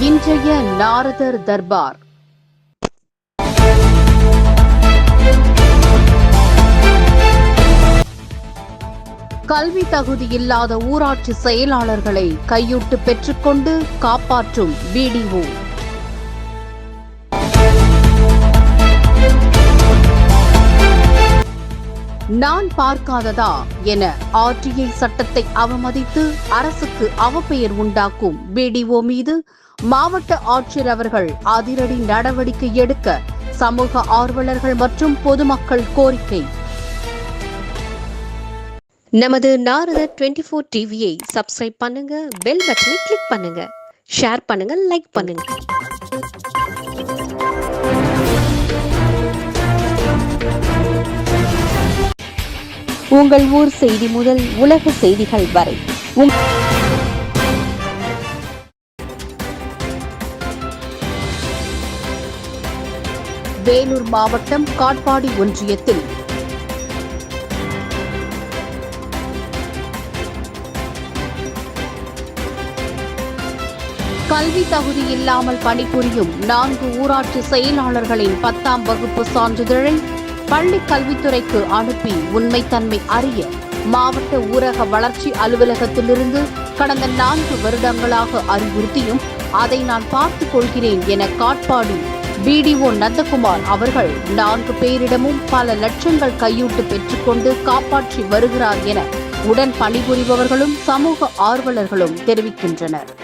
இன்றைய நாரதர் தர்பார். கல்வி தகுதி இல்லாத ஊராட்சி செயலாளர்களை கையூட்டு பெற்றுக்கொண்டு காப்பாற்றும் பிடிஓ நான் பார்க்காததா என ஆர்டிஐ சட்டத்தை அவமதித்து அரசுக்கு அவப்பெயர் உண்டாக்கும் பிடிஓ மீது மாவட்ட ஆட்சியர் அவர்கள் அதிரடி நடவடிக்கை எடுக்க சமூக ஆர்வலர்கள் மற்றும் பொதுமக்கள் கோரிக்கை. நமது நாரத டுவெண்ட்டி ஃபோர் டிவியை சப்ஸ்கிரைப் பண்ணுங்க பெல் பட்டனை கிளிக் பண்ணுங்க ஷேர் பண்ணுங்க லைக் பண்ணுங்க. உங்கள் ஊர் செய்தி முதல் உலக செய்திகள் வரை. வேலூர் மாவட்டம் காட்பாடி ஒன்றியத்தில். கல்வி தகுதி இல்லாமல் பணிபுரியும் நான்கு ஊராட்சி செயலாளர்களின் பத்தாம் வகுப்பு சான்றிதழை பள்ளி கல்வித்துறைக்கு அனுப்பி உண்மைத்தன்மை அறிய மாவட்ட ஊரக வளர்ச்சி அலுவலகத்திலிருந்து கடந்த நான்கு வருடங்களாக அறிவுறுத்தியும் அதை நான் பார்த்துக் கொள்கிறேன் என காட்பாடி பிடிஓ நந்தகுமார் அவர்கள் நான்கு பேரிடமும் பல லட்சங்கள் கையூட்டு பெற்றுக்கொண்டு காப்பாற்றி வருகிறார் என உடன் பணிபுரிபவர்களும் சமூக ஆர்வலர்களும் தெரிவிக்கின்றனர்.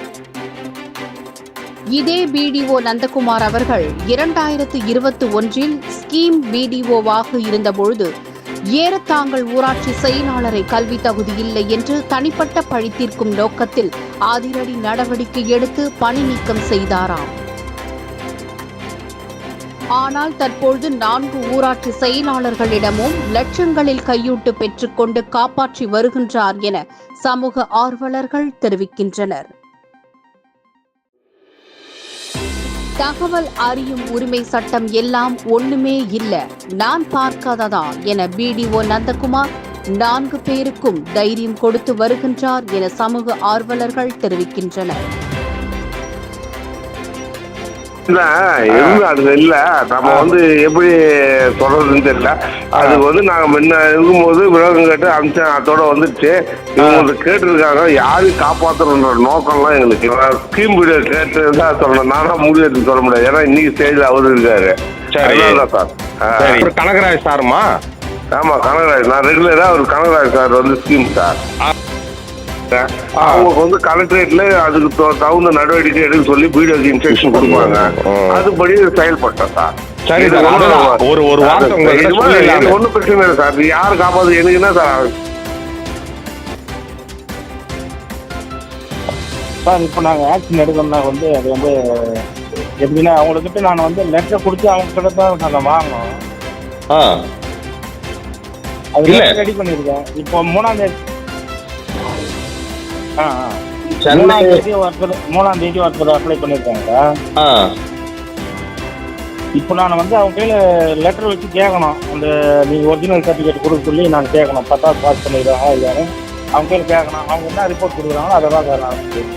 இதே பிடிஓ நந்தகுமார் அவர்கள் இரண்டாயிரத்து இருபத்தி ஒன்றில் ஸ்கீம் பிடிஓவாக இருந்தபொழுது ஏறத்தாங்கள் ஊராட்சி செயலாளரை கல்வி தகுதி இல்லை என்று தனிப்பட்ட பழி தீர்க்கும் நோக்கத்தில் அதிரடி நடவடிக்கை எடுத்து பணி நீக்கம் செய்தாராம். ஆனால் தற்பொழுது நான்கு ஊராட்சி செயலாளர்களிடமும் லட்சங்களில் கையூட்டு பெற்றுக்கொண்டு காப்பாற்றி வருகின்றார் என சமூக ஆர்வலர்கள் தெரிவிக்கின்றனர். தகவல் அறியும் உரிமை சட்டம் எல்லாம் ஒண்ணுமே இல்ல. நான் பார்க்காததா என பிடிஓ நந்தகுமார் நான்கு பேருக்கும் தைரியம் கொடுத்து வருகின்றார் என சமூக ஆர்வலர்கள் தெரிவிக்கின்றனர். அது இல்ல. நம்ம வந்து எப்படி சொல்றதுன்னு தெரியல. அது வந்து நாங்க முன்ன இருக்கும்போது விரோதம் கேட்டு அமிச்சேன் அதோட வந்துருச்சு இவங்க கேட்டிருக்காங்க யாரு காப்பாத்தணுன்ற நோக்கம்லாம் எங்களுக்கு ஸ்கீம் வீடியோ கேட்டு தான் சொல்லணும். நானா முடிவு சொல்ல முடியாது. ஏன்னா இன்னைக்கு ஸ்டேஜ்ல அவரு இருக்காரு. சரி. கனகராஜ் சாருமா? ஆமா கனகராஜ். நான் ரெகுலரா ஒரு கனகராஜ் சார் வந்து ஸ்கீம் சார். அவங்க வந்து கலெக்டரேட்ல அதுக்கு தகு- தகுந்த நடவடிக்கை எடுக்க சொல்லி வீடியோக்கு இன்ஸ்ட்ரக்ஷன் கொடுப்பாங்க. அதுபடி செயல்பட்டோம் சார். சரி. ஒரு- ஒரு வார்த்தை ஒண்ணும் பிரச்சனை இல்லை சார். யாரு காப்பாது எனக்கு என்ன சார்? சார் இப்போ நாங்கள் ஆக்ஷன் எடுக்கணும்னா வந்து அது வந்து எப்படின்னா அவங்கக்கிட்ட நான் வந்து லெட்டர் கொடுத்து அவங்க கிட்ட தான் நாங்கள் வாங்கணும். ஆ. அது இல்ல. ரெடி பண்ணியிருக்கேன். இப்போ மூணாம் தேதி ஆ ஆ. சென்னை மூணாம் தேதி ஒருத்தர் மூணாம் தேதி ஒருத்தர் அப்ளை பண்ணியிருக்காங்க ஆ. இப்போ நான் வந்து அவங்க கையில் லெட்டர் வச்சு கேட்கணும் அந்த நீங்கள் ஒரிஜினல் சர்டிஃபிகேட் கொடுக்க சொல்லி நான் கேட்கணும் பத்தாவது பாஸ் பண்ணிடுறாங்க இல்லைன்னு அவங்க கையில் கேட்கணும் அவங்க என்ன ரிப்போர்ட் கொடுக்குறாங்களோ அதை தான் நான்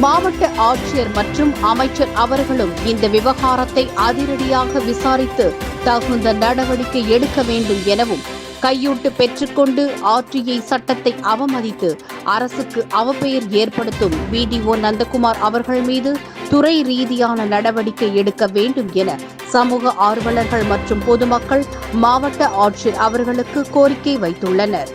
மாவட்ட ஆட்சியர் மற்றும் அமைச்சர் அவர்களும் இந்த விவகாரத்தை அதிரடியாக விசாரித்து தகுந்த நடவடிக்கை எடுக்க வேண்டும் எனவும் கையூட்டு பெற்றுக்கொண்டு ஆர்டிஐ சட்டத்தை அவமதித்து அரசுக்கு அவப்பெயர் ஏற்படுத்தும் பிடிஓ நந்தகுமார் அவர்கள் மீது துறை ரீதியான நடவடிக்கை எடுக்க வேண்டும் என சமூக ஆர்வலர்கள் மற்றும் பொதுமக்கள் மாவட்ட ஆட்சியர் அவர்களுக்கு கோரிக்கை வைத்துள்ளனர்.